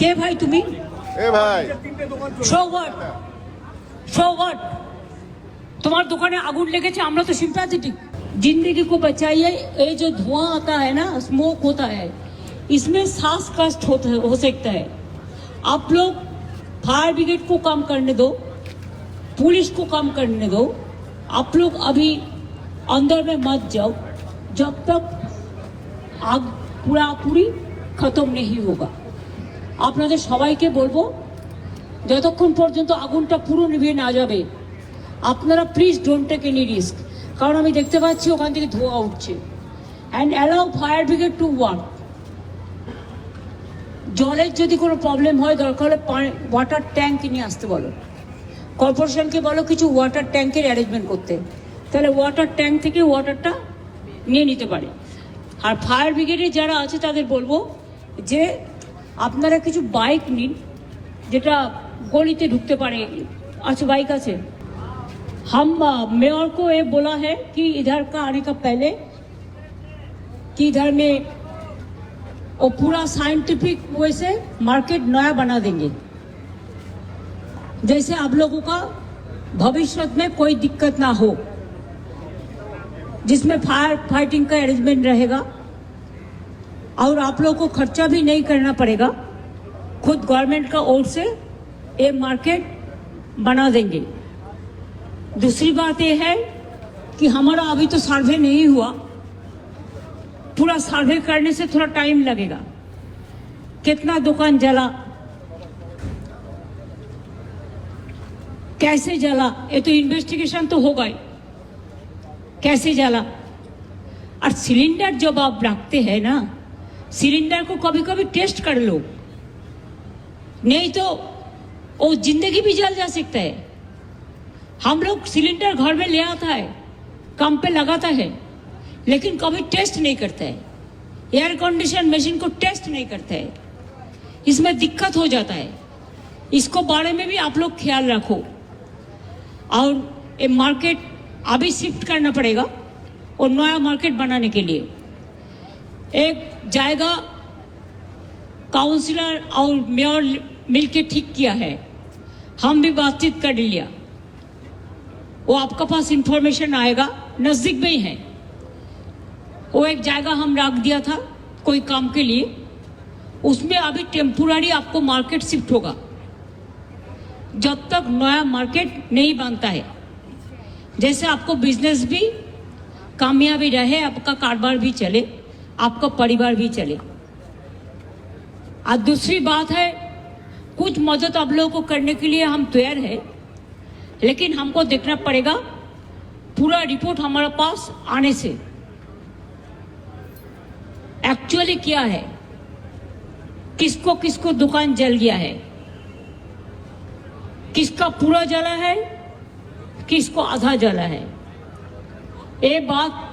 কে ভাই তুমি এ ভাই সৌগট সৌগট তোমার দোকানে আগুন লেগেছে আমরা तो सिंपैथेटिक जिंदगी को बचाइए ये जो धुआं आता है ना स्मोक होता है इसमें सांस कष्ट होता है, हो सकता है आप लोग फायर ब्रिगेड को काम करने दो पुलिस को काम करने दो आप लोग अभी अंदर में मत जाओ जब तक आग पूरा पूरी खत्म नहीं होगा আপনাদের সবাইকে বলব, যতক্ষণ পর্যন্ত আগুনটা পুরো নিভিয়ে না যাবে, আপনারা please don't take any risk কারণ আমি দেখতে পাচ্ছি ওখান থেকে ধোঁয়া উঠছে। And allow fire brigade to work জলের যদি কোনো প্রবলেম হয়, দরকার হলে ওয়াটার ট্যাঙ্ক নিয়ে আসতে বলো। কর্পোরেশনকে বলো কিছু ওয়াটার ট্যাঙ্কের অ্যারেঞ্জমেন্ট করতে। তাহলে ওয়াটার ট্যাঙ্ক থেকে ওয়াটারটা নিয়ে নিতে পারে। আর ফায়ার ব্রিগেডে যারা আছে, তাদের বলব যে আপনারা কিছু বাইক নিন যেটা গলিতে ঢুকতে পারে আচ্ছা বাইক আছে हम अ, मेयर को ये बोला है कि इधर का आने का पहले कि इधर में वो पूरा साइंटिफिक वे से मार्केट नया बना देंगे जैसे आप लोगों का भविष्य में कोई दिक्कत ना हो जिसमें फायर फाइटिंग का अरेंजमेंट रहेगा और आप लोग को खर्चा भी नहीं करना पड़ेगा। खुद गवर्नमेंट का ओर से ये मार्केट बना देंगे। दूसरी बात यह है कि हमारा अभी तो सर्वे नहीं हुआ। पूरा सर्वे करने से थोड़ा टाइम लगेगा। कितना दुकान जला? कैसे जला? ये तो इन्वेस्टिगेशन तो होगा ही। कैसे जला? और सिलेंडर जब आप रखते हैं ना सिलेंडर को कभी कभी टेस्ट कर लो। नहीं तो वो ज़िंदगी भी जल जा सकता है। हम लोग सिलेंडर घर में ले आता है, कम पे लगाता है, लेकिन कभी टेस्ट नहीं करता है। एयर कंडीशन मशीन को टेस्ट नहीं करता है। इसमें दिक्कत हो जाता है। इसको बारे में भी आप लोग ख्याल रखो। और ये मार्केट अभी शिफ्ट करना पड़ेगा और नया मार्केट बनाने के लिए। एक जाएगा काउंसिलर और मेयर मिलके ठीक किया है। हम भी बातचीत कर लिया। वो आपका पास इंफॉर्मेशन आएगा, नज़दीक में ही है। वो एक जगह हम रख दिया था कोई काम के लिए। उसमें अभी टेम्पोरारी आपको मार्केट शिफ्ट होगा। जब तक नया मार्केट नहीं बनता है। जैसे आपको बिज़नेस भी कामयाबी रहे, आपका कारोबार भी चले। आपका परिवार भी चले। और दूसरी बात है, कुछ मदद आप लोगों को करने के लिए हम तैयार है, लेकिन हमको देखना पड़ेगा, पूरा रिपोर्ट हमारे पास आने से। एक्चुअली क्या है? किसको किसको दुकान जल गया है? किसका पूरा जला है? किसको आधा जला है? ये बात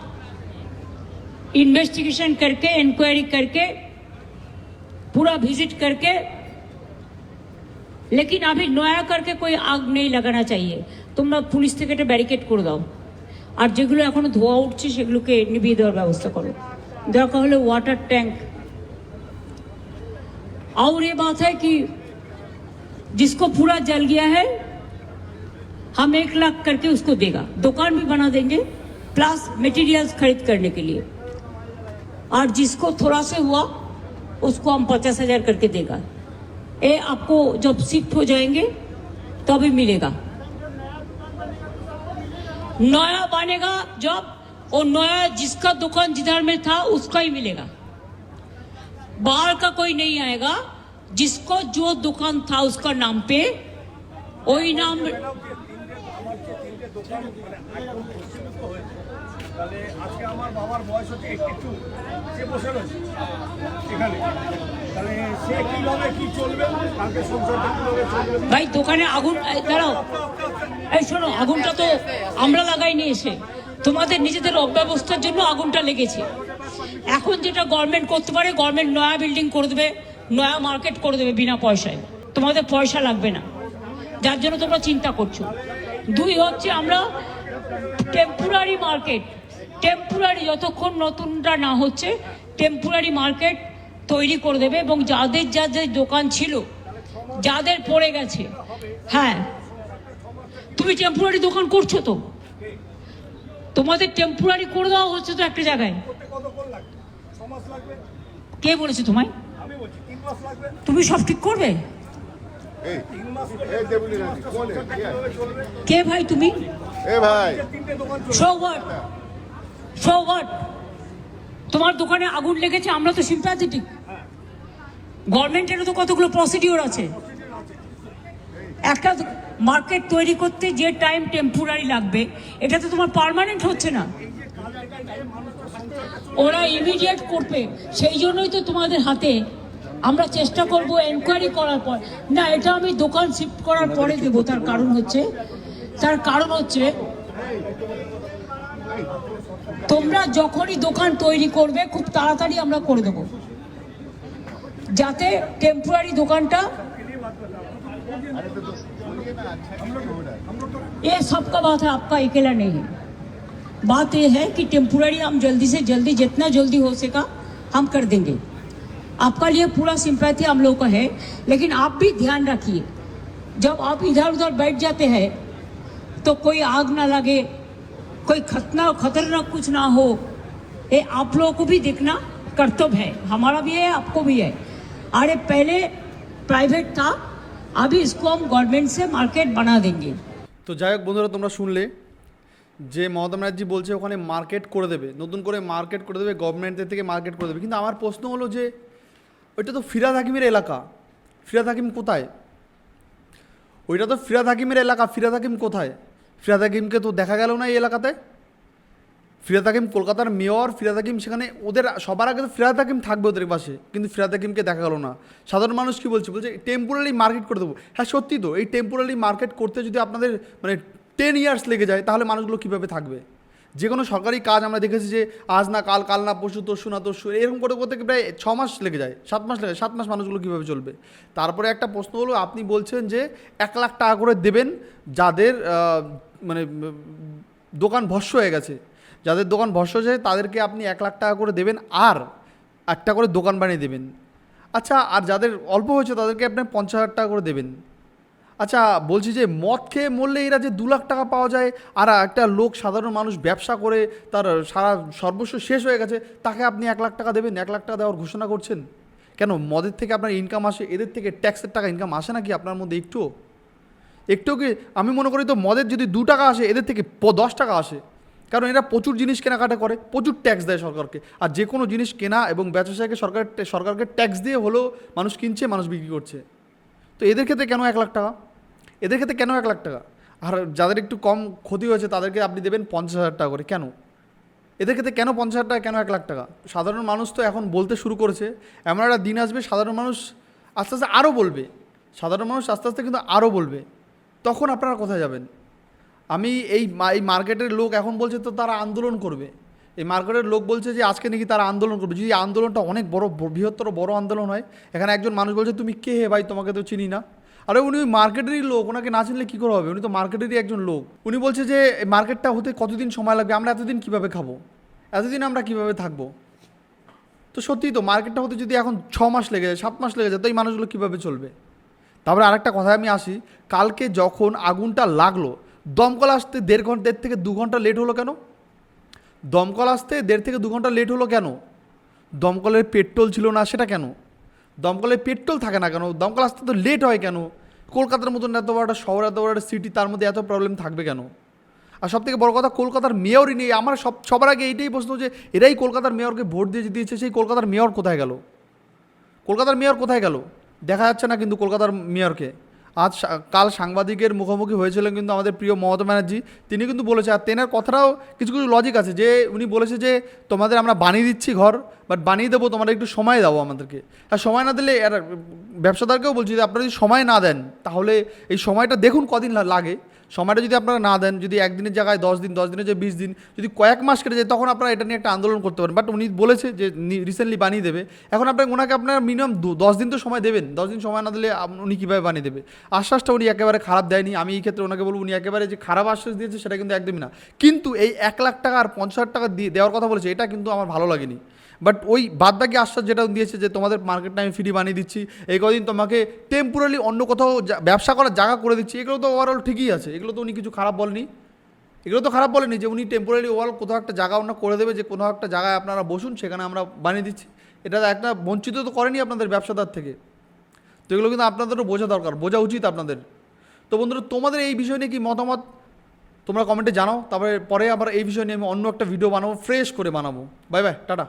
इन्वेस्टिगेशन करके इंक्वायरी करके पूरा विजिट करके लेकिन अभी नया करके कोई आग नहीं লাগানো चाहिए তোমরা পুলিশ থেকে এটা ব্যারিকেড করে দাও আর যেগুলো এখনো ধোয়া উঠছে সেগুলোকে নিভিয়ে দেওয়ার ব্যবস্থা করো দরকার হলে वाटर टैंक और ये बात है कि जिसको पूरा जल गया है हम एक लाख करके उसको देगा दुकान भी बना देंगे प्लस मटेरियल्स खरीद करने के लिए और जिसको थोड़ा से हुआ, उसको हम पचास हज़ार करके देगा। ए, आपको जब शिफ्ट हो जाएँगे, तभी तो मिलेगा। नया बनेगा जब वो नया जिसका दुकान जिधर में था, उसका ही मिलेगा। बाहर का कोई नहीं आएगा, जिसको जो दुकान था, उसका नाम पे, वही नाम তাহলে আজকে আমার বাবার বয়স হচ্ছে এইটি টু সে বসে রয়েছে এখানে। ভাই, দোকানে আগুন দাঁড়াও। এই শোনো, আগুনটা তো আমরা লাগাইনি এসে। তোমাদের নিজেদের অব্যবস্থার জন্য আগুনটা লেগেছে। এখন যেটা গভর্নমেন্ট করতে পারে গভর্নমেন্ট নয়া বিল্ডিং করে দেবে, নয়া মার্কেট করে দেবে বিনা পয়সায়। তোমাদের পয়সা লাগবে না। যার জন্য তোমরা চিন্তা করছ। দুই হচ্ছে আমরা টেম্পোরারি মার্কেট টেম্পোরারি যতক্ষণ নতুনটা না হচ্ছে টেম্পোরারি মার্কেট তৈরি করে দেবে এবং যাদের যাদের দোকান ছিল যাদের পড়ে গেছে হ্যাঁ তুমি টেম্পোরারি দোকান করছ তো? তোমাদের টেম্পোরারি করে দেওয়া হচ্ছে তো একটা জায়গায়। কে বলেছে তোমায়? তুমি সব ঠিক করবে? কে? ভাই তুমি? এ ভাই। যে শো হোয়াট তোমার দোকানে আগুন লেগেছে, আমরা তো সিম্প্যাথেটিক গভর্নমেন্টেরও তো কতগুলো প্রসিডিওর আছে। একটা মার্কেট তৈরি করতে যে টাইম টেম্পোরারি লাগবে, এটা তো তোমার পার্মানেন্ট হচ্ছে না। ওরা ইমিডিয়েট করবে, সেই জন্যই তো তোমাদের হাতে আমরা চেষ্টা করব এনকোয়ারি করার পর। না, এটা আমি দোকান শিফট করার পরে দেবো, তার কারণ হচ্ছে তার কারণ হচ্ছে তোমরা যখনই দোকান তৈরি করবে খুব তাড়াতাড়ি আমরা করে দেবো যাতে টেম্পোরারি দোকানটা अरे तो दोस्त बोलिए ना अच्छा नहीं हो रहा है ये सबका बात है आपका अकेला नहीं है बात यह है कि टेम्पोररी हम जल्दी से जल्दी जितना जल्दी हो सका हम कर देंगे आपका लिए पूरा सिंपैथी हम लोग का है लेकिन आप भी ध्यान रखिए जब आप इधर उधर बैठ जाते हैं तो कोई आग ना लगे कोई खतना खतरनाक कुछ ना हो ये आप लोगों को भी देखना कर्तव्य है हमारा भी है आपको भी है अरे पहले प्राइवेट था अभी इसको हम गवर्नमेंट से मार्केट बना देंगे তো যাই হোক বন্ধুরা তোমরা শুনলে যে মমতা ব্যানার্জি বলছে ওখানে মার্কেট করে দেবে নতুন করে মার্কেট করে দেবে গভর্নমেন্টের থেকে মার্কেট করে দেবে কিন্তু আমার প্রশ্ন হলো যে ওইটা তো ফিরাদ হাকিমের এলাকা ফিরাদ হাকিম কোথায় ওইটা তো ফিরাদ হাকিমের এলাকা ফিরাদ হাকিম কোথায় ফিরাদ হাকিমকে তো দেখা গেল না এই এলাকাতে। ফিরাদ হাকিম কলকাতার মেয়র, ফিরাদ হাকিম সেখানে ওদের সবার আগে তো ফিরাদ হাকিম থাকবে ওদের পাশে, কিন্তু ফিরাদ হাকিমকে দেখা গেল না। সাধারণ মানুষ কি বলছে? বলছে টেম্পোরারি মার্কেট করে দেবো। হ্যাঁ সত্যি তো, এই টেম্পোরারি মার্কেট করতে যদি আপনাদের মানে টেন ইয়ার্স লেগে যায়, তাহলে মানুষগুলো কীভাবে থাকবে? যে কোনো সরকারি কাজ আমরা দেখেছি যে, আজ না, কাল কাল না পশু তরশু না, তরশু। এরকম করে করতে প্রায় ছ মাস লেগে যায়, সাত মাস লেগে সাত মাস মানুষগুলো কীভাবে চলবে? তারপরে একটা প্রশ্ন হলো, আপনি বলছেন যে, এক লাখ টাকা করে দেবেন যাদের মানে দোকান ভস্য হয়ে গেছে। যাদের দোকান ভস্য হয়েছে, তাদেরকে আপনি এক লাখ টাকা করে দেবেন আর একটা করে দোকান বানিয়ে দেবেন। আচ্ছা আর যাদের অল্প হয়েছে, তাদেরকে আপনি পঞ্চাশ হাজার টাকা করে দেবেন। আচ্ছা বলছি যে, মদ খেয়ে মরলে এরা যে দু লাখ টাকা পাওয়া যায়, আর একটা লোক, সাধারণ মানুষ ব্যবসা করে, তার সারা সর্বস্ব শেষ হয়ে গেছে, তাকে আপনি এক লাখ টাকা দেবেন, এক লাখ টাকা দেওয়ার ঘোষণা করছেন? কেন, মদের থেকে আপনার ইনকাম আসে, এদের থেকে ট্যাক্সের টাকা ইনকাম আসে নাকি আপনার মধ্যে একটুও? একটু কি আমি মনে করি তো মদের যদি দু টাকা আসে, এদের থেকে দশ টাকা আসে। কারণ এরা প্রচুর জিনিস কেনাকাটা করে, প্রচুর ট্যাক্স দেয় সরকারকে। আর যে কোনো জিনিস কেনা এবং ব্যবসাকে সরকার, সরকারকে ট্যাক্স দিয়ে হলেও মানুষ কিনছে, মানুষ বিক্রি করছে। তো এদের ক্ষেত্রে কেন এক লাখ টাকা? এদের ক্ষেত্রে কেন এক লাখ টাকা? আর যাদের একটু কম ক্ষতি হয়েছে, তাদেরকে আপনি দেবেন পঞ্চাশ হাজার টাকা করে। কেন? এদের ক্ষেত্রে কেন পঞ্চাশ হাজার টাকা, কেন এক লাখ টাকা? সাধারণ মানুষ তো এখন বলতে শুরু করেছে, এমন একটা দিন আসবে, সাধারণ মানুষ আস্তে আস্তে আরও বলবে। সাধারণ মানুষ আস্তে আস্তে কিন্তু আরও বলবে। তখন আপনারা কোথায় যাবেন? আমি এই এই মার্কেটের লোক এখন বলছে তো তারা আন্দোলন করবে। এই মার্কেটের লোক বলছে যে আজকে নাকি তারা আন্দোলন করবে। যদি আন্দোলনটা অনেক বড় বৃহত্তর বড় আন্দোলন হয়, এখানে একজন মানুষ বলছে, তুমি কে হে ভাই? তোমাকে তো চিনি না। আরে উনি ওই মার্কেটেরই লোক, ওনাকে না চিনলে কী করে হবে? উনি তো মার্কেটেরই একজন লোক। উনি বলছে যে মার্কেটটা হতে কতদিন সময় লাগবে? আমরা এতদিন কীভাবে খাব? এতদিন আমরা কীভাবে থাকব? তো সত্যিই তো, মার্কেটটা হতে যদি এখন ছ মাস লেগে যায়, সাত মাস লেগে যায়, তো এই মানুষগুলো কীভাবে চলবে? তারপরে আরেকটা কথায় আমি আসি, কালকে যখন আগুনটা লাগল, দমকল আসতে দেড় ঘণ্টা, দেড় থেকে দু ঘণ্টা লেট হলো কেন? দমকল আসতে দেড় থেকে দু ঘণ্টা লেট হলো কেন? দমকলের পেট্রোল ছিল না সেটা কেন? দমকলের পেট্রোল থাকে না কেন? দমকল আসতে তো লেট হয় কেন? কলকাতার মতন এত বড় একটা শহর, এত বড় একটা সিটি তার মধ্যে এত প্রবলেম থাকবে কেন? আর সব থেকে বড় কথা, কলকাতার মেয়রই নেই। আমার সব, সবার আগে এইটাই প্রশ্ন যে, এরাই কলকাতার মেয়রকে ভোট দিয়ে দিয়েছে সেই কলকাতার মেয়র কোথায় গেল? কলকাতার মেয়র কোথায় গেল? দেখা যাচ্ছে না কিন্তু কলকাতার মেয়রকে। আজ কাল সাংবাদিকের মুখোমুখি হয়েছিলেন কিন্তু আমাদের প্রিয় মমতা ব্যানার্জি। তিনি কিন্তু বলেছে, আর তেনার কথাটাও কিছু কিছু লজিক আছে যে উনি বলেছে যে, তোমাদের আমরা বানিয়ে দিচ্ছি ঘর বাট বানিয়ে দেবো তোমরা একটু সময় দাও আমাদেরকে। আর সময় না দিলে আর ব্যবসাদারকেও বলছি যে, আপনারা যদি সময় না দেন, তাহলে এই সময়টা দেখুন কদিন লাগে। সময়টা যদি আপনারা না দেন, যদি একদিনের জায়গায় দশ দিন, দশ দিনের যে বিশ দিন, যদি কয়েক মাস কেটে যায়, তখন আপনারা এটা নিয়ে একটা আন্দোলন করতে পারেন। বাট উনি বলেছে যে রিসেন্টলি বানিয়ে দেবে। এখন আপনার, ওনাকে আপনার মিনিমাম দশ দিন তো সময় দেবেন। দশ দিন সময় না দিলে উনি কীভাবে বানিয়ে দেবে? আশ্বাসটা উনি একেবারে খারাপ দেয়নি। আমি এই ক্ষেত্রে ওনাকে বলব, উনি একেবারে যে খারাপ আশ্বাস দিয়েছে, সেটা কিন্তু একদমই না। কিন্তু এই এক লাখ টাকা আর পঞ্চাশ টাকা দিয়ে, দেওয়ার কথা বলেছে, এটা কিন্তু আমার ভালো লাগেনি। বাট ওই বাদ বাকি আশ্বাস যেটা দিয়েছে যে তোমাদের মার্কেটটা আমি ফ্রি বানিয়ে দিচ্ছি, এই কদিন তোমাকে টেম্পোরারি অন্য কোথাও ব্যবসা করার জায়গা করে দিচ্ছি, এগুলো তো ওভারঅল ঠিকই আছে। এগুলো তো উনি কিছু খারাপ বলেনি। এগুলো তো খারাপ বলেনি যে উনি টেম্পোরারি ওভারঅল কোথাও একটা জায়গা অন্য করে দেবে, যে কোনো একটা জায়গায় আপনারা বসুন, সেখানে আমরা বানিয়ে দিচ্ছি। এটা একটা বঞ্চিত তো করেনি আপনাদের ব্যবসাদার থেকে। তো এগুলো কিন্তু আপনাদেরও বোঝা দরকার, বোঝা উচিত আপনাদের। তো বন্ধুরা, তোমাদের এই বিষয় নিয়ে কি মতামত? তোমরা কমেন্টে জানাও, তারপরে পরে আবার এই বিষয় নিয়ে আমি অন্য একটা ভিডিও বানাবো ফ্রেশ করে বানাবো। Bye bye tata.